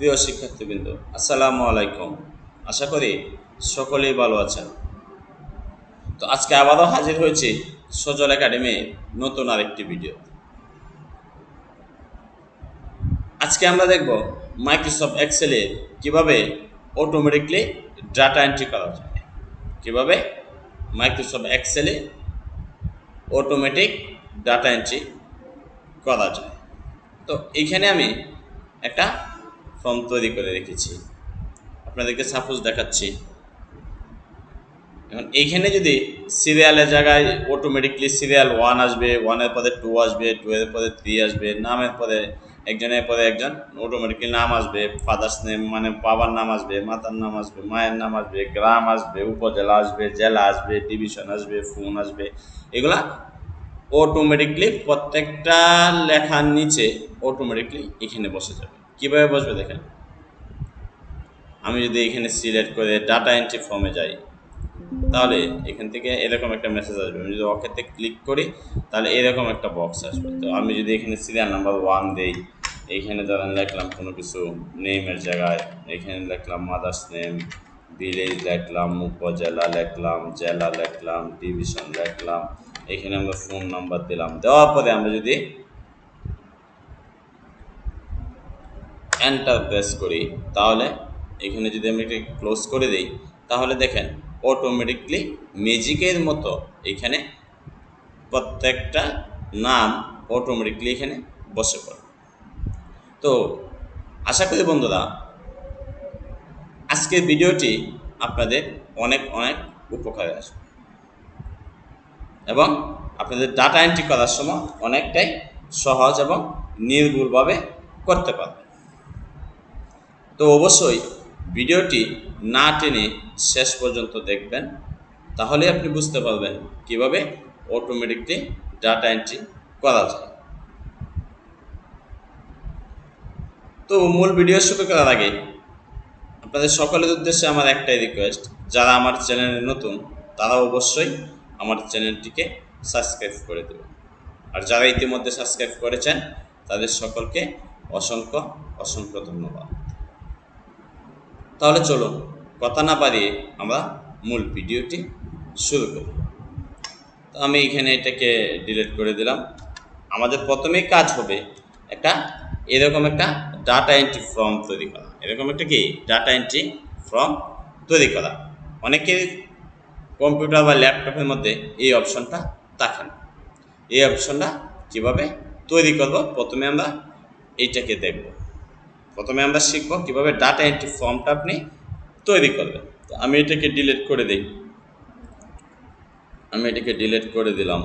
প্রিয় শিক্ষার্থীবৃন্দ, আসসালামু আলাইকুম। আশা করি সকলেই ভালো আছেন। তো আজকে আবারও হাজির হয়েছি সজল একাডেমি নতুন আরেকটি ভিডিও। আজকে আমরা দেখব মাইক্রোসফট এক্সেলে কীভাবে অটোমেটিকলি ডাটা এন্ট্রি করা যায়। কীভাবে মাইক্রোসফট এক্সেলে অটোমেটিক ডাটা এন্ট্রি করা যায়। তো এইখানে আমি একটা ফর্ম তৈরি করে রেখেছি। আপনাদেরকে সাপোজ দেখাচ্ছি। এখন এইখানে যদি সিরিয়ালের জায়গায় অটোমেটিকলি সিরিয়াল ওয়ান আসবে ওয়ানের পরে টু আসবে টু এর পরে থ্রি আসবে, নামের পরে একজনের পরে একজন অটোমেটিকলি নাম আসবে ফাদার্স নেম মানে বাবার নাম আসবে, মাতার নাম আসবে, মায়ের নাম আসবে, গ্রাম আসবে, উপজেলা আসবে, জেলা আসবে ডিভিশন আসবে ফোন আসবে, এগুলা অটোমেটিকলি প্রত্যেকটা লেখার নিচে অটোমেটিকলি এখানে বসে যাবে। কীভাবে বসবে দেখেন? আমি যদি এখানে সিলেক্ট করে ডাটা এন্ট্রি ফর্মে যাই, তাহলে এখান থেকে এরকম একটা মেসেজ আসবে। আমি যদি ওকেতে ক্লিক করি, তাহলে এরকম একটা বক্স আসবে। তো আমি যদি এখানে সিরিয়াল নাম্বার ওয়ান দেই এইখানে ধরেন লিখলাম কোনো কিছু নেমের জায়গায়, এখানে লিখলাম মাদার্স নেম ভিলেজ লিখলাম, উপজেলা লিখলাম, জেলা লিখলাম ডিভিশন লিখলাম, এখানে আমরা ফোন নাম্বার দিলাম। দেওয়ার পরে আমরা যদি এন্টার প্রেস করি, তাহলে এখানে যদি আমি এটি ক্লোজ করে দিই, তাহলে দেখেন অটোমেটিকলি ম্যাজিকের মতো এখানে প্রত্যেকটা নাম অটোমেটিকলি এখানে বসে পড়ে। তো আশা করি বন্ধুরা, আজকের ভিডিওটি আপনাদের অনেক অনেক উপকারে আসবে। এবং আপনাদের ডাটা এন্ট্রি করার সময় অনেকটাই সহজ এবং নির্ভুলভাবে করতে পারবেন। তো অবশ্যই ভিডিওটি না টেনে শেষ পর্যন্ত দেখবেন, তাহলে আপনি বুঝতে পারবেন কীভাবে অটোমেটিকলি ডাটা এন্ট্রি করা যায়। তো মূল ভিডিও শুরু করার আগে, আপনাদের সকলের উদ্দেশ্যে আমার একটাই রিকোয়েস্ট যারা আমার চ্যানেলে নতুন, তারা অবশ্যই আমার চ্যানেলটিকে সাবস্ক্রাইব করে দেবেন। আর যারা ইতিমধ্যে সাবস্ক্রাইব করেছেন, তাদের সকলকে অসংখ্য অসংখ্য ধন্যবাদ। তাহলে চলুন কথা না বাড়িয়ে আমরা মূল ভিডিওটি শুরু করি। তো আমি এখানে এটাকে ডিলিট করে দিলাম। আমাদের প্রথমেই কাজ হবে একটা এরকম একটা ডাটা এন্ট্রি ফর্ম তৈরি করা। এরকম একটা কি? ডাটা এন্ট্রি ফর্ম তৈরি করা। অনেকের কম্পিউটার বা ল্যাপটপের মধ্যে এই অপশনটা থাকে না এই অপশনটা কীভাবে তৈরি করব? প্রথমে আমরা এইটাকে দেখব। প্রথমে আমরা শিখব কীভাবে ডাটা এন্ট্রি ফর্মটা আপনি তৈরি করবেন। তো আমি এটাকে ডিলিট করে দিই। আমি এটাকে ডিলিট করে দিলাম।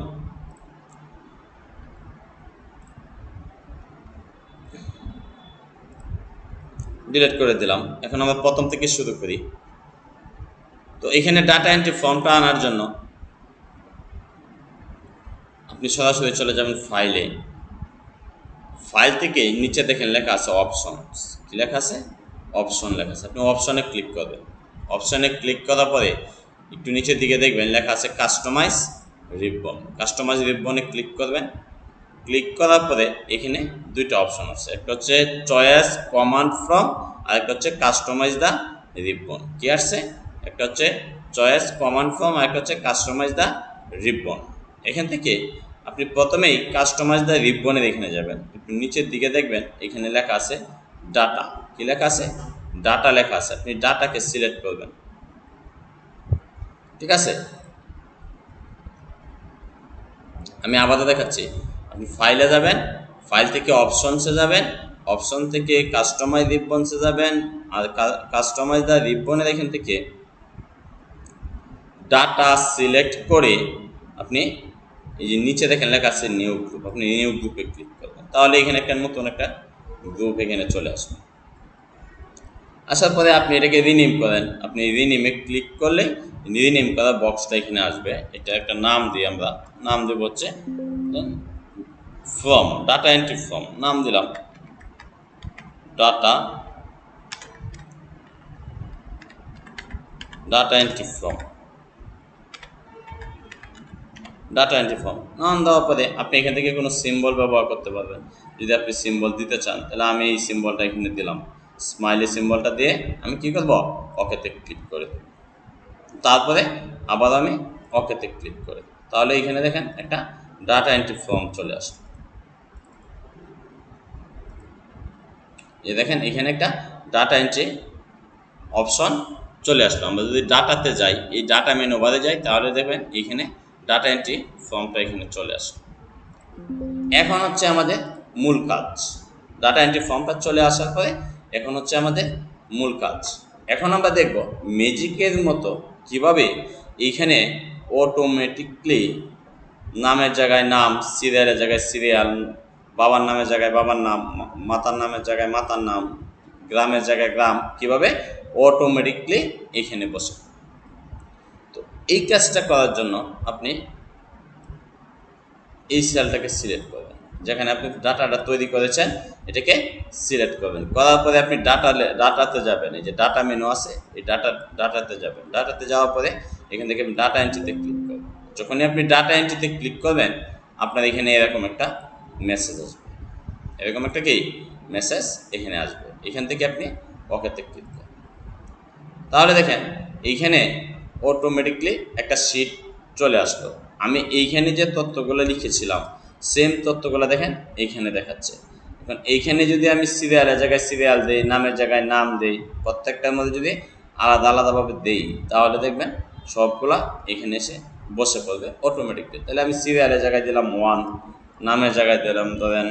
ডিলিট করে দিলাম। এখন আমরা প্রথম থেকে শুরু করি। তো এখানে ডাটা এন্ট্রি ফর্মটা আনার জন্য আপনি সরাসরি চলে যাবেন ফাইলে ফাইল থেকে নিচে দেখেন লেখা আছে অপশন কি লেখা আছে? অপশন লেখা আছে। আপনি অপশনে ক্লিক করবেন অপশনে ক্লিক করার পরে একটু নিচের দিকে দেখবেন লেখা আছে কাস্টমাইজ রিবন কাস্টমাইজ রিবনে ক্লিক করবেন। ক্লিক করার পরে এখানে দুইটা অপশন আছে। একটা হচ্ছে চয়েস কমান্ড ফ্রম আর একটা হচ্ছে কাস্টমাইজ দ্য রিবন কি আসছে? একটা হচ্ছে চয়েস কমান্ড ফ্রম আর একটা হচ্ছে কাস্টমাইজ দ্য রিবন এখান থেকে আপনি প্রথমেই কাস্টমাইজ দ্য রিবনের এখানে যাবেন। একটু নিচের দিকে দেখবেন, এখানে লেখা আছে ডাটা কি লেখা আছে? ডাটা লেখা আছে। আপনি ডাটাকে সিলেক্ট করবেন। ঠিক আছে? আমি আবারও দেখাচ্ছি। আপনি ফাইলে যাবেন ফাইল থেকে অপশনসে যাবেন অপশন থেকে কাস্টমাইজ রিবনসে যাবেন, আর কাস্টমাইজ দ্য রিবনের এখান থেকে ডাটা সিলেক্ট করে আপনি এই যে নিচে দেখেন লেখা আছে নিউ গ্রুপ আপনি নিউ গ্রুপে ক্লিক করবেন। তাহলে এখানে একটা নতুন একটা গ্রুপ এখানে চলে আসবে। আসার পরে আপনি এটাকে রিনিম করেন। আপনি রিনিমে ক্লিক করলে রিনিম করা বক্সটা এখানে আসবে। এটা একটা নাম দিই আমরা। নাম দেবো হচ্ছে ফর্ম ডাটা এন্ট্রি ফর্ম নাম দিলাম। Data data entry form data entry form নাম দেওয়ার পরে আপনি এখান থেকে কোনো সিম্বল ব্যবহার করতে পারবেন। যদি আপনি সিম্বল দিতে চান, তাহলে আমি এই সিম্বলটা এখানে দিলাম। স্মাইলি সিম্বলটা দিয়ে আমি কি করব? ওকেতে ক্লিক করে তারপরে আবার আমি ওকেতে ক্লিক করে। তাহলে এখানে দেখেন একটা ডাটা এন্ট্রি ফর্ম চলে আসে এই দেখেন এখানে একটা ডাটা এন্ট্রি অপশন চলে আসলো। আমরা যদি ডাটাতে যাই, এই ডাটা মেনু বারে যাই, তাহলে দেখবেন এখানে ডাটা এন্ট্রি ফর্মটা এখানে চলে আসে। এখন হচ্ছে আমাদের মূল কাজ। ডাটা এন্ট্রি ফর্মটা চলে আসার পরে এখন হচ্ছে আমাদের মূল কাজ। এখন আমরা দেখব ম্যাজিকের মতো কীভাবে এইখানে অটোমেটিকলি নামের জায়গায় নাম সিরিয়ালের জায়গায় সিরিয়াল বাবার নামের জায়গায় বাবার নাম, মাতার নামের জায়গায় মাতার নাম, গ্রামের জায়গায় গ্রাম কীভাবে অটোমেটিকলি এখানে বসে। এই কাজটা করার জন্য আপনি এই সেলটাকে সিলেক্ট করবেন। যেখানে আপনি ডাটাটা তৈরি করেছেন, এটাকে সিলেক্ট করবেন। করার পরে আপনি ডাটা ডাটাতে যাবেন। এই যে ডাটা মেনু আছে, এই ডাটা, ডাটাতে যাবেন। ডাটাতে যাওয়ার পরে এখান থেকে আপনি ডাটা এন্ট্রিতে ক্লিক করবেন। যখনই আপনি ডাটা এন্ট্রিতে ক্লিক করবেন, আপনার এখানে এরকম একটা মেসেজ আসবে। এরকম একটা কি? মেসেজ এখানে আসবে। এখান থেকে আপনি ওকেতে ক্লিক করবেন। তাহলে দেখেন, এইখানে অটোমেটিকলি একটা শিট চলে আসলো। আমি এইখানে যে তথ্যগুলো লিখেছিলাম সেম তথ্যগুলো দেখেন, এইখানে দেখাচ্ছে। এখন এইখানে যদি আমি সিরিয়ালের জায়গায় সিরিয়াল দেই, নামের জায়গায় নাম দেই, প্রত্যেকটার মধ্যে যদি আলাদা আলাদাভাবে দেই, তাহলে দেখবেন সবগুলা এখানে এসে বসে পড়বে অটোমেটিকলি তাহলে আমি সিরিয়ালের জায়গায় দিলাম ওয়ান নামের জায়গায় দিলাম ধরেন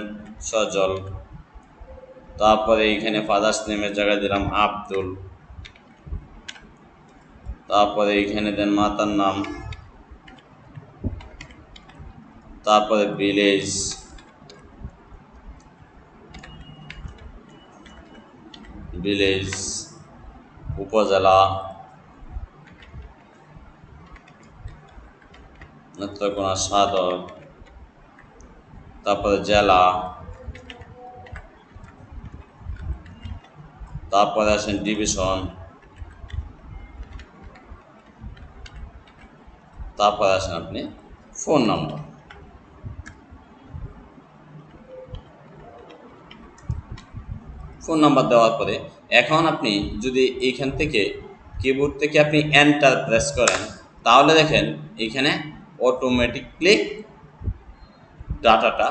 সজল, তারপরে এইখানে ফাদার্স নেমের জায়গায় দিলাম আব্দুল তারপরে এইখানে দেন মাতার নাম। তারপরে ভিলেজ। ভিলেজ, উপজেলা। নেত্রকোনা সদর। তারপরে জেলা। তারপরে আসেন ডিভিশন। তারপরে আসেন আপনি ফোন নাম্বার। ফোন নাম্বার দেওয়ার পরে এখন আপনি যদি এইখান থেকে কিবোর্ড থেকে আপনি এন্টার প্রেস করেন, তাহলে দেখেন এইখানে অটোমেটিকলি ডাটাটা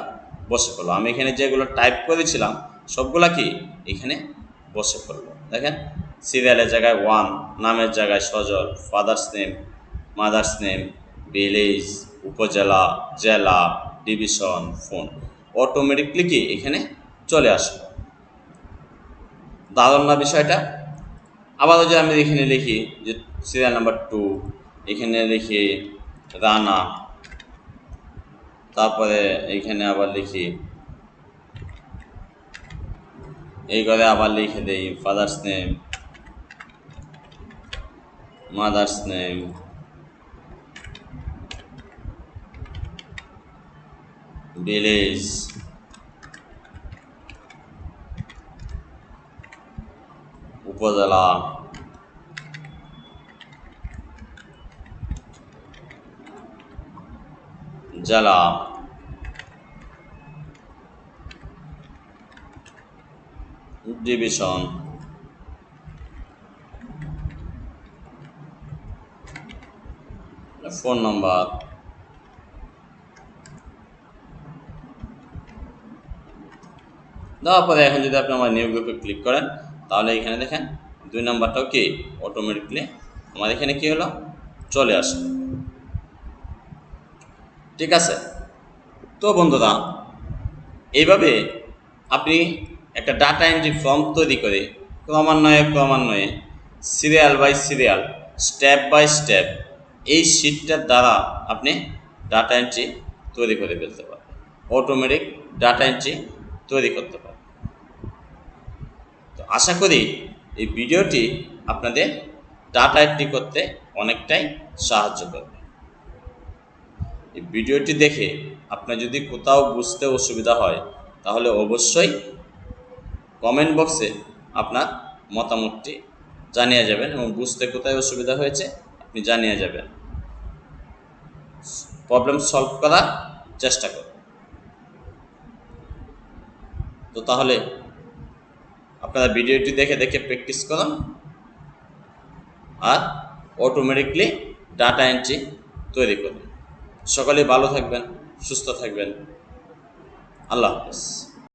বসে পড়ল। আমি এখানে যেগুলো টাইপ করেছিলাম, সবগুলা কি এখানে বসে পড়ল। দেখেন সিরিয়ালের জায়গায় ওয়ান নামের জায়গায় Sajal father's name mother's name village উপজেলা, জেলা, ডিভিশন, ফোন। অটোমেটিকলি কি এখানে চলে আসবে দারুণ না বিষয়টা? আবার যদি আমি এখানে লিখি যে সিরিয়াল নাম্বার টু এখানে লিখি রানা, তারপরে এইখানে আবার লিখি, এই করে আবার লিখে দেই father's name mother's name village উপজেলা জেলা ডিভিশন ফোন নাম্বার দেওয়ার পরে এখন যদি আপনি আমার নিউ গ্রুপে ক্লিক করেন, তাহলে এখানে দেখেন দুই নাম্বারটাও কি অটোমেটিকলি আমার এখানে কি হলো? চলে আসে ঠিক আছে? তো বন্ধুরা, এইভাবে আপনি একটা ডাটা এন্ট্রি ফর্ম তৈরি করে ক্রমান্বয়ে ক্রমান্বয়ে serial by serial step by step এই শিটটার দ্বারা আপনি ডাটা এন্ট্রি তৈরি করে ফেলতে পারবেন। অটোমেটিক ডাটা এন্ট্রি তৈরি করতে পারবেন। আশা করি এই ভিডিওটি আপনাদের ডাটা এন্ট্রি করতে অনেকটাই সাহায্য করবে। এই ভিডিওটি দেখে আপনার যদি কোথাও বুঝতে অসুবিধা হয়, তাহলে অবশ্যই কমেন্ট বক্সে আপনার মতামতটি জানিয়ে যাবেন এবং বুঝতে কোথায় অসুবিধা হয়েছে, আপনি জানিয়ে যাবেন। প্রবলেম সলভ করার চেষ্টা করুন। তো তাহলে আপনারা ভিডিওটি দেখে দেখে প্র্যাকটিস করুন আর অটোমেটিকলি ডাটা এন্ট্রি তৈরি করুন। সকলে ভালো থাকবেন, সুস্থ থাকবেন। আল্লাহ হাফেজ।